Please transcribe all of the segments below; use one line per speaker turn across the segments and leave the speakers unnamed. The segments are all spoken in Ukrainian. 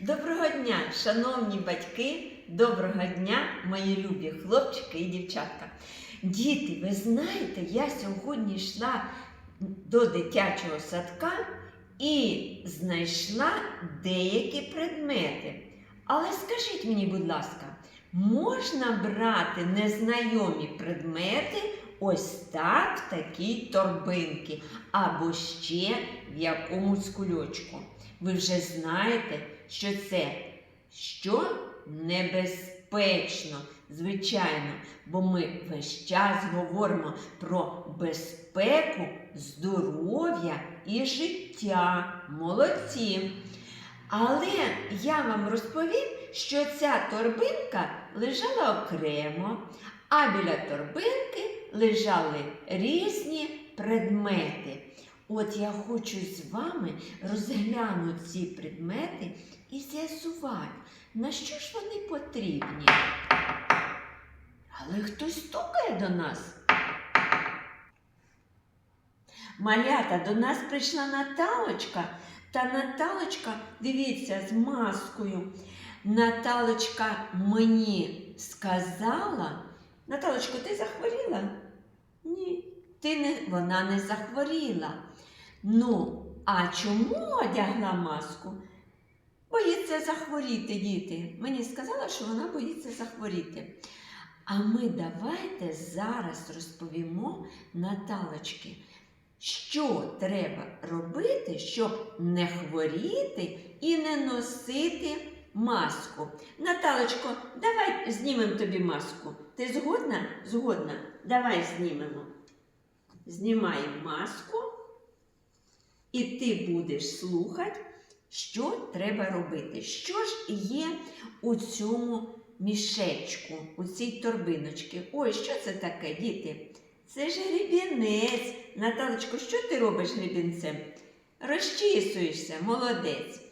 Доброго дня, шановні батьки, доброго дня, мої любі хлопчики і дівчатка. Діти, ви знаєте, я сьогодні йшла до дитячого садка і знайшла деякі предмети. Але скажіть мені, будь ласка, можна брати незнайомі предмети ось так в такій торбинки або ще в якомусь кульочку? Ви вже знаєте, що це що небезпечно, звичайно, бо ми весь час говоримо про безпеку, здоров'я і життя. Молодці. Але я вам розповім, що ця торбинка лежала окремо, а біля торбинки лежали різні предмети. От я хочу з вами розглянути ці предмети і з'ясувати, на що ж вони потрібні. Але хтось стукає до нас. Малята, до нас прийшла Наталочка. Та Наталочка, дивіться, з маскою. Наталочка мені сказала. Наталочко, ти захворіла? Ні, ти не, вона не захворіла. Ну, а чому одягла маску? Боїться захворіти, діти. Мені сказала, що вона боїться захворіти. А ми давайте зараз розповімо Наталочки, що треба робити, щоб не хворіти і не носити маску. Наталочко, давай знімемо тобі маску. Ти згодна? Згодна. Давай знімемо. Знімаємо маску, і ти будеш слухати, що треба робити. Що ж є у цьому мішечку, у цій торбиночці? Ой, що це таке, діти? Це ж грібінець. Наталочко, що ти робиш грібінцем? Розчісуєшся, молодець.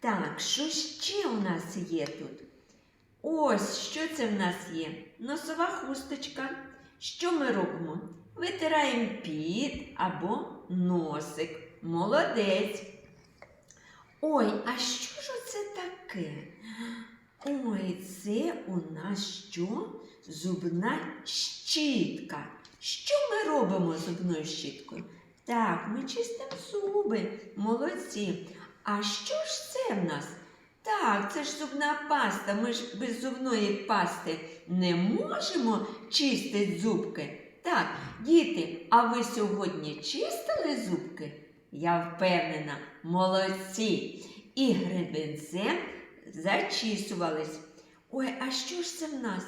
Так, що ще у нас є тут? Ось що це в нас є? Носова хусточка. Що ми робимо? Витираємо під або носик. Молодець. Ой, а що ж це таке? Ой, це у нас що? Зубна щітка. Що ми робимо зубною щіткою? Так, ми чистимо зуби, молодці. А що ж це в нас? Так, це ж зубна паста. Ми ж без зубної пасти не можемо чистити зубки. Так, діти, а ви сьогодні чистили зубки? Я впевнена, молодці. І гребенцем зачісувались. Ой, а що ж це в нас?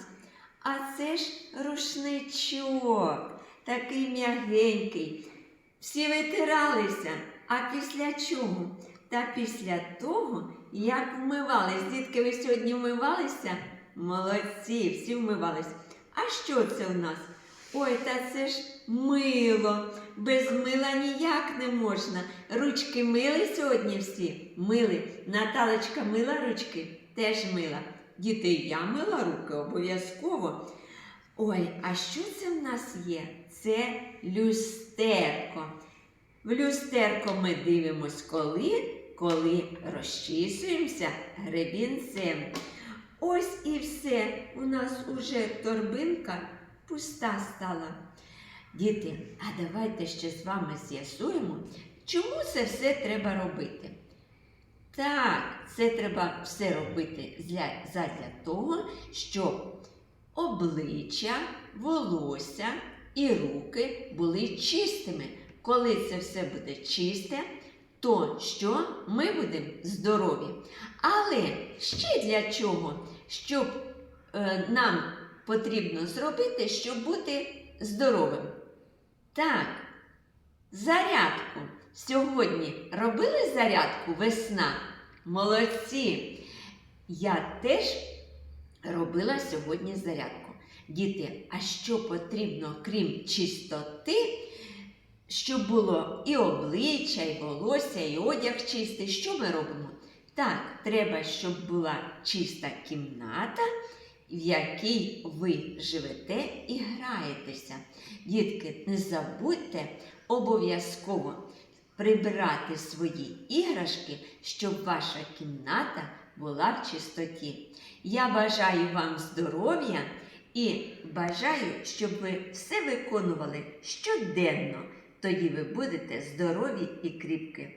А це ж рушничок, такий м'ягенький. Всі витиралися. А після чого? Та після того, як вмивались. Дітки, ви сьогодні вмивалися? Молодці, всі вмивались. А що це в нас? Ой, та це ж мило. Без мила ніяк не можна. Ручки мили сьогодні всі? Мили. Наталочка мила ручки? Теж мила. Діти, я мила руки обов'язково. Ой, а що це в нас є? Це люстерко. В люстерко ми дивимось коли? Коли розчісуємося гребінцем. Ось і все. У нас уже торбинка пуста стала. Діти, а давайте ще з вами з'ясуємо, чому це все треба робити. Так, це треба все робити для, задля того, щоб обличчя, волосся і руки були чистими. Коли це все буде чисте, то що ми будемо здорові. Але ще для чого? Щоб е, нам потрібно зробити, щоб бути здоровим. Так, зарядку. Сьогодні робили зарядку весна? Молодці! Я теж робила сьогодні зарядку. Діти, а що потрібно, крім чистоти, щоб було і обличчя, і волосся, і одяг чистий, що ми робимо? Так, треба, щоб була чиста кімната, в якій ви живете і граєтеся. Дітки, не забудьте обов'язково прибрати свої іграшки, щоб ваша кімната була в чистоті. Я бажаю вам здоров'я і бажаю, щоб ви все виконували щоденно. Тоді ви будете здорові і кріпкі.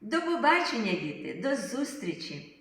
До побачення, діти, до зустрічі!